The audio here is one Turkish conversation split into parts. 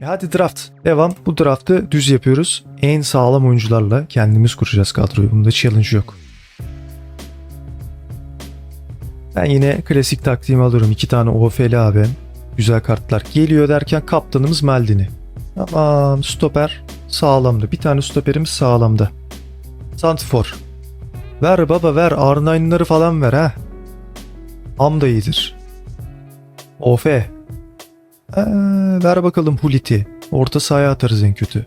E hadi draft. Devam. Bu draftı düz yapıyoruz. En sağlam oyuncularla kendimiz kuracağız kadroyu. Bunda challenge yok. Ben yine klasik taktiğimi alıyorum. İki tane OFL abi. Güzel kartlar geliyor derken kaptanımız Maldini. Tamam stoper sağlamdı. Bir tane stoperimiz sağlamdı. Santifor. Ver baba ver. R9'ları falan ver ha. Am da iyidir. OF. Ee, ver bakalım Hulit'i. Orta sahaya atarız en kötü.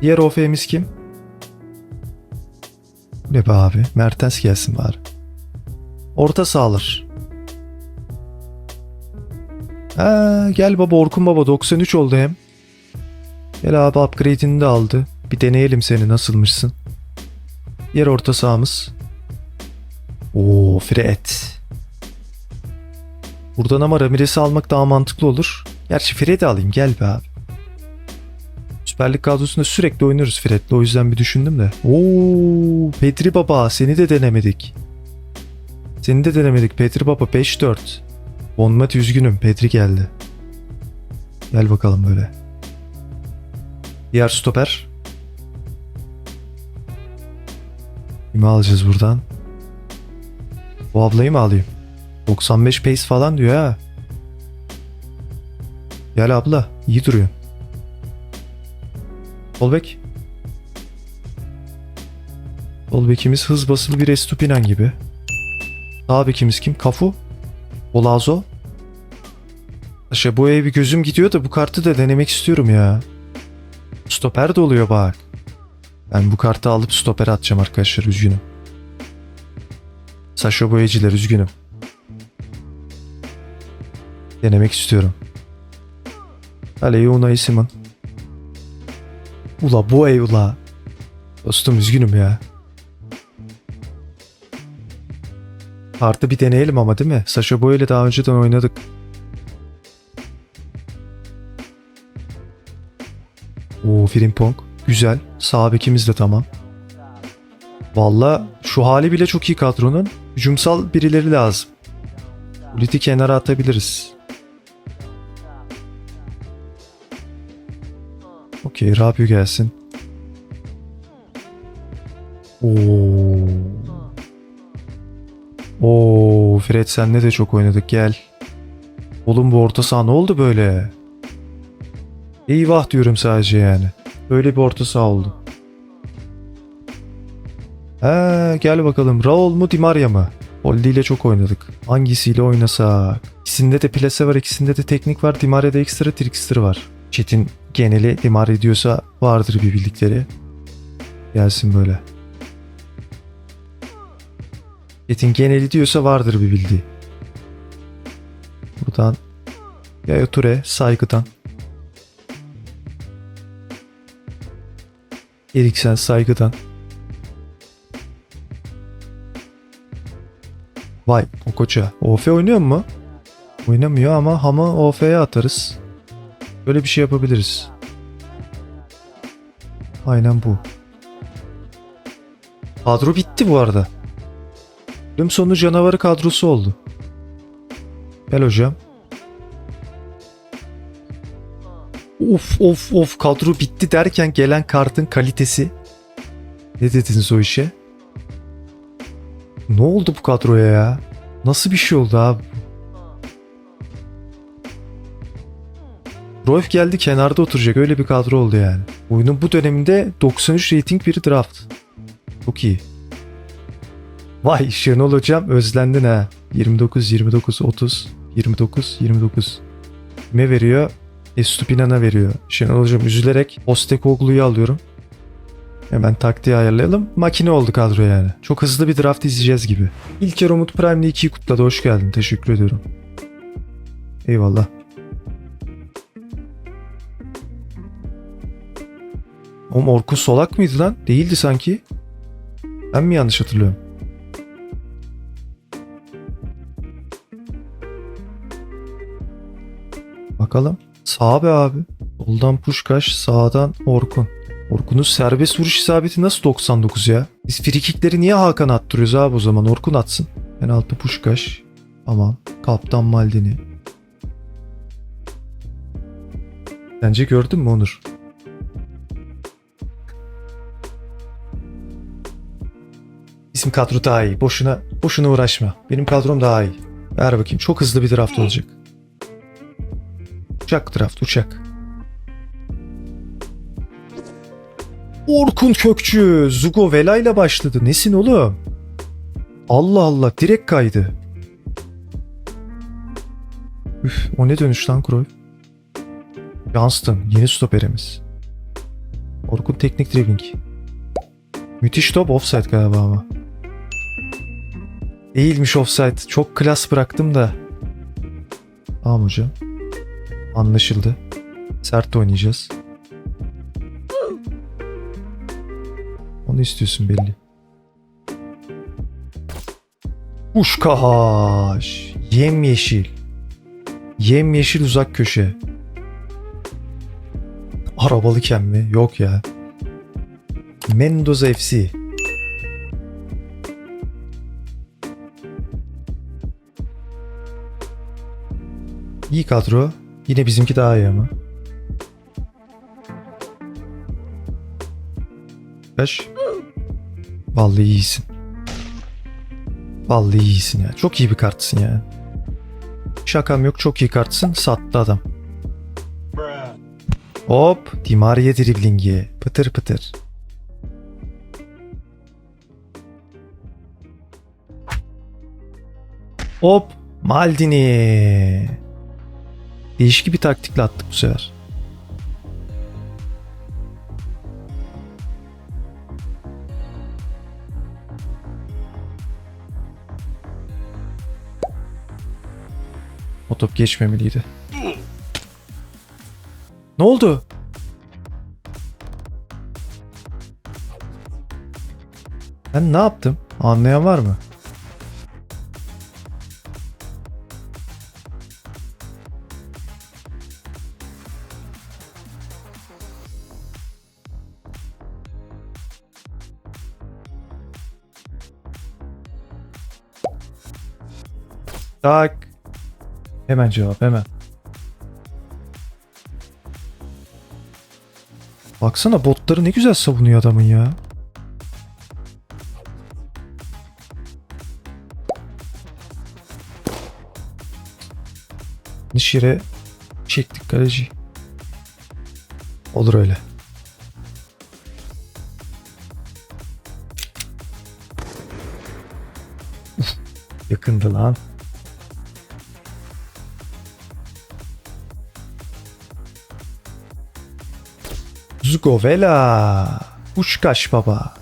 Diğer OF'miz kim? Ne be abi? Mertens gelsin bari. Orta sağlar. Ha, gel baba Orkun baba 93 oldu hem. Gel abi upgrade'ini de aldı. Bir deneyelim seni nasılmışsın. Yer orta sahamız. Oo Fred. Buradan ama Ramirez'i almak daha mantıklı olur. Gerçi Fred'i alayım gel be abi. Süper Lig kadrosunda sürekli oynuyoruz Fred'le o yüzden bir düşündüm de. Oo Petri Baba seni de denemedik. Seni de denemedik Petri Baba 5-4. Bonmat üzgünüm Petri geldi. Gel bakalım böyle. Diğer stoper. Kimi alacağız buradan? Bu ablayı mı alayım? 95 pace falan diyor ha. Gel abla iyi duruyor. Solbek. Solbekimiz hız basılı bir Estupinan gibi. Sağ kim? Kafu. Olazo. Aşağı bu bir gözüm gidiyor da bu kartı da denemek istiyorum ya. Stoper de oluyor bak. Ben bu kartı alıp stoper atacağım arkadaşlar üzgünüm. Saşo boyacılar üzgünüm. Denemek istiyorum. Aleyi Unai Simon. Ula bu ey ula. Dostum üzgünüm ya. Kartı bir deneyelim ama değil mi? Saşo Boy ile daha önceden oynadık. Oo Frimpong. Güzel. Sağ bekimiz de tamam. Valla şu hali bile çok iyi kadronun. Hücumsal birileri lazım. Uliti kenara atabiliriz. Okey Rabio gelsin. Oo. Oo Fred senle de çok oynadık gel. Oğlum bu orta saha ne oldu böyle? Eyvah diyorum sadece yani. Böyle bir orta saha oldu. He gel bakalım. Raul mu Di Maria mı? Boldi ile çok oynadık. Hangisiyle oynasak? İkisinde de plase var, ikisinde de teknik var. Di Maria'da ekstra trickster var. Chat'in geneli Di Maria diyorsa vardır bir bildikleri. Gelsin böyle. Chat'in geneli diyorsa vardır bir bildiği. Buradan Yaya Ture saygıdan. Eriksen saygıdan. Vay o koça. OF oynuyor mu? Oynamıyor ama Ham'ı OF'ye atarız. Böyle bir şey yapabiliriz. Aynen bu. Kadro bitti bu arada. Bölüm sonu canavarı kadrosu oldu. Gel hocam. Of of of kadro bitti derken gelen kartın kalitesi. Ne dediniz o işe? Ne oldu bu kadroya ya? Nasıl bir şey oldu abi? Rolf geldi kenarda oturacak öyle bir kadro oldu yani. Oyunun bu döneminde 93 rating bir draft. Çok iyi. Vay Şenol hocam özlendin ha. 29, 29, 30, 29, 29. Kime veriyor? Estupinan'a veriyor. Şenol hocam üzülerek Postekoglu'yu alıyorum. Hemen taktiği ayarlayalım. Makine oldu kadro yani. Çok hızlı bir draft izleyeceğiz gibi. İlker Umut Prime'li 2'yi kutladı. Hoş geldin. Teşekkür ediyorum. Eyvallah. Oğlum Orkun Solak mıydı lan? Değildi sanki. Ben mi yanlış hatırlıyorum? Bakalım. Sağ be abi. Soldan Puşkaş, sağdan Orkun. Orkun'un serbest vuruş isabeti nasıl 99 ya? Biz frikikleri niye Hakan attırıyoruz abi o zaman? Orkun atsın. Penaltı Puşkaş. Tamam. Kaptan Maldini. Bence gördün mü Onur? Bizim kadro daha iyi. Boşuna boşuna uğraşma. Benim kadrom daha iyi. Ver bakayım. Çok hızlı bir draft olacak. Uçak draft uçak. Orkun Kökçü. Zugo Vela ile başladı. Nesin oğlum? Allah Allah. Direkt kaydı. Üf, o ne dönüş lan Cruyff? Johnston. Yeni stoperimiz. Orkun teknik dribbling. Müthiş top offside galiba ama. Değilmiş offside. Çok klas bıraktım da. Tamam hocam. Anlaşıldı. Sert oynayacağız. Onu istiyorsun belli. Uşkahaş. Yemyeşil. Yemyeşil uzak köşe. Arabalıken mi? Yok ya. Mendoza FC. İyi kadro. Yine bizimki daha iyi ama. Kaç? Vallahi iyisin. Vallahi iyisin ya. Çok iyi bir kartsın ya. Şakam yok çok iyi kartsın. Sattı adam. Hop. Di Maria driblingi. Pıtır pıtır. Hop. Maldini. Değişik bir taktikle attık bu sefer. O top geçmemeliydi. Ne oldu? Ben ne yaptım? Anlayan var mı? Tak. Hemen cevap hemen. Baksana botları ne güzel savunuyor adamın ya. Yanlış yere çektik kaleci. Olur öyle. Uf, Yakındı lan. Zugovela. Uçkaş baba.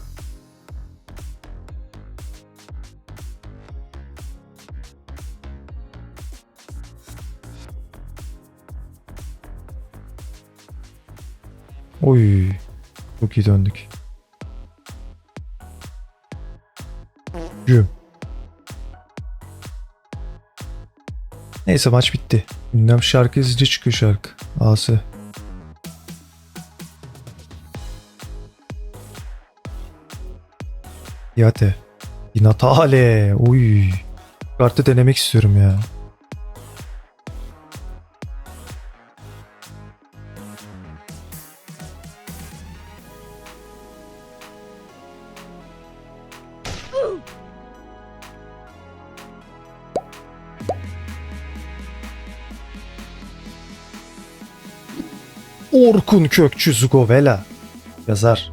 Oy. Çok iyi döndük. Güm. Neyse maç bitti. Gündem şarkı izlici çıkıyor şarkı. A'sı. Yate. Di Natale. Uy. Kartı denemek istiyorum ya. Orkun Kökçü Zugovela. Yazar.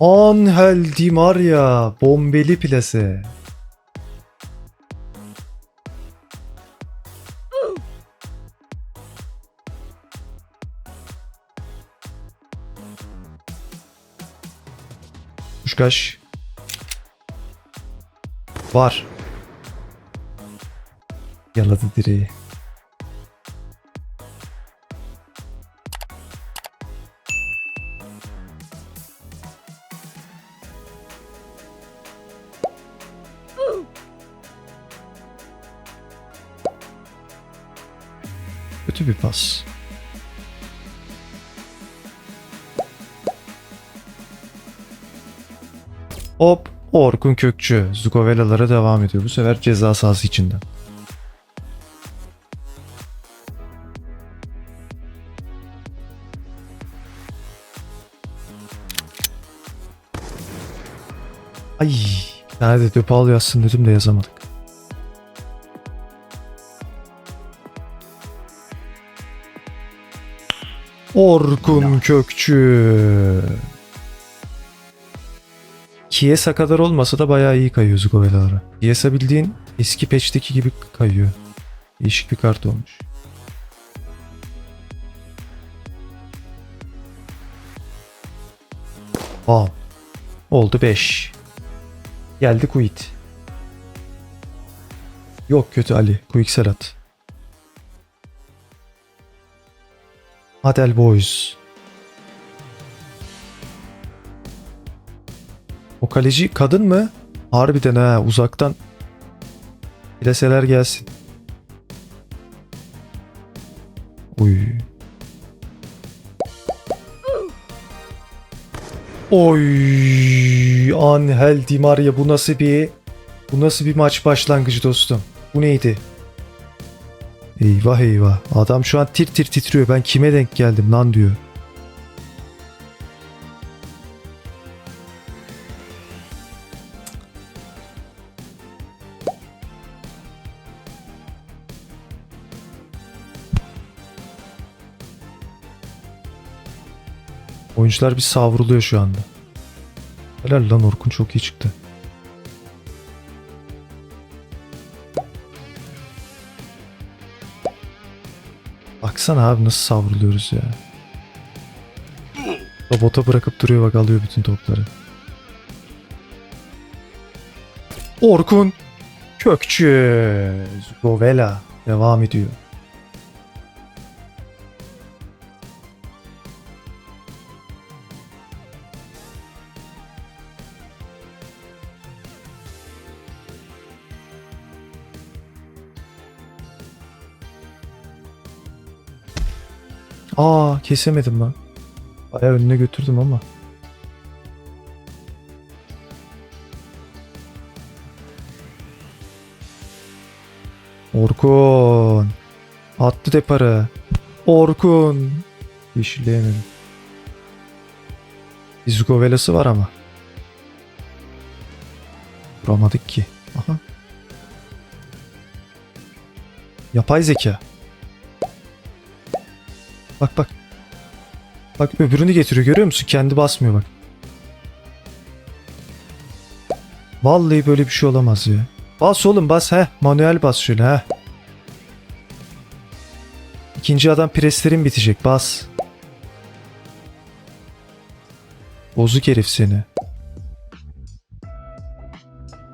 Angel Di Maria bombeli plase. Kuşkaş. Var. Yaladı direği. kötü bir pas. Hop Orkun Kökçü. Zukovelalara devam ediyor. Bu sefer ceza sahası içinden. Ay. Nerede top alıyor aslında dedim de yazamadık. Orkun Kökçü. Kiesa kadar olmasa da bayağı iyi kayıyor Zugovelalara. Kiesa bildiğin eski patch'teki gibi kayıyor. Değişik bir kart olmuş. Wow. Oldu 5. Geldi quit. Yok kötü Ali. Quick at. Adel Boys. O kaleci kadın mı? Harbiden ha uzaktan. Bileseler gelsin. Uy. Oy. Angel Di Maria bu nasıl bir bu nasıl bir maç başlangıcı dostum? Bu neydi? Eyvah eyvah. Adam şu an tir tir titriyor. Ben kime denk geldim lan diyor. Oyuncular bir savruluyor şu anda. Helal lan Orkun çok iyi çıktı. Baksana abi nasıl savruluyoruz ya. Robota bırakıp duruyor bak alıyor bütün topları. Orkun Kökçü Govela devam ediyor. Aa kesemedim lan. Bayağı önüne götürdüm ama. Orkun. Attı deparı. Orkun. Yeşilleyemedim. Izuko velası var ama. Vuramadık ki. Aha. Yapay zeka. Bak bak. Bak öbürünü getiriyor görüyor musun? Kendi basmıyor bak. Vallahi böyle bir şey olamaz ya. Bas oğlum bas he. Manuel bas şöyle he. İkinci adam preslerin bitecek bas. Bozuk herif seni.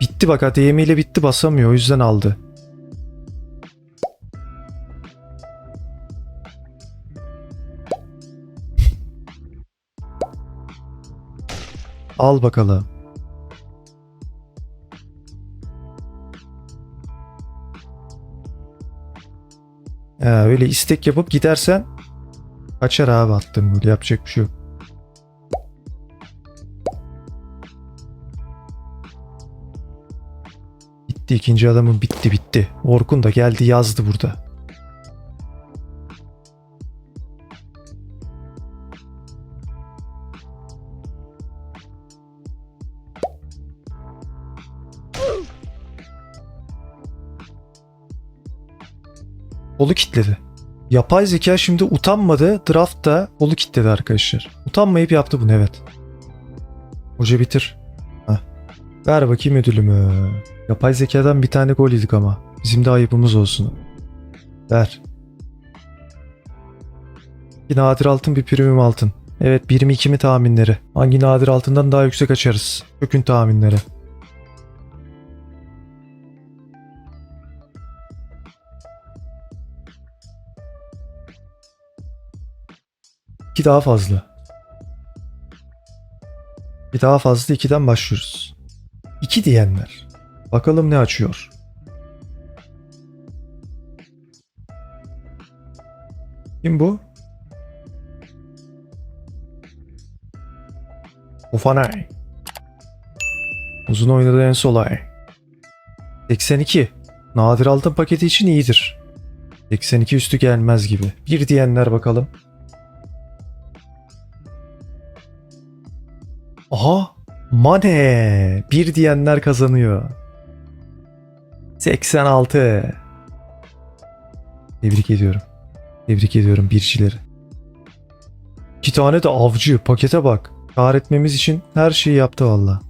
Bitti bak ADM ile bitti basamıyor o yüzden aldı. Al bakalım. Ya öyle istek yapıp gidersen kaçar abi attım böyle yapacak bir şey yok. Bitti ikinci adamın bitti bitti. Orkun da geldi yazdı burada. Kolu kitledi. Yapay zeka şimdi utanmadı. Draftta kolu kitledi arkadaşlar. Utanmayıp yaptı bunu evet. Hoca bitir. Heh. Ver bakayım ödülümü. Yapay zekadan bir tane gol yedik ama. Bizim de ayıbımız olsun. Ver. Bir nadir altın bir premium altın. Evet 22 mi tahminleri. Hangi nadir altından daha yüksek açarız? Kökün tahminleri. İki daha fazla. Bir daha fazla 2'den başlıyoruz. 2 diyenler. Bakalım ne açıyor. Kim bu? Ufanay. Uzun oynadığı en solay. 82. Nadir altın paketi için iyidir. 82 üstü gelmez gibi. Bir diyenler bakalım. Mane! Bir diyenler kazanıyor. 86. Tebrik ediyorum. Tebrik ediyorum birçileri. İki tane de avcı. Pakete bak. Kar etmemiz için her şeyi yaptı valla.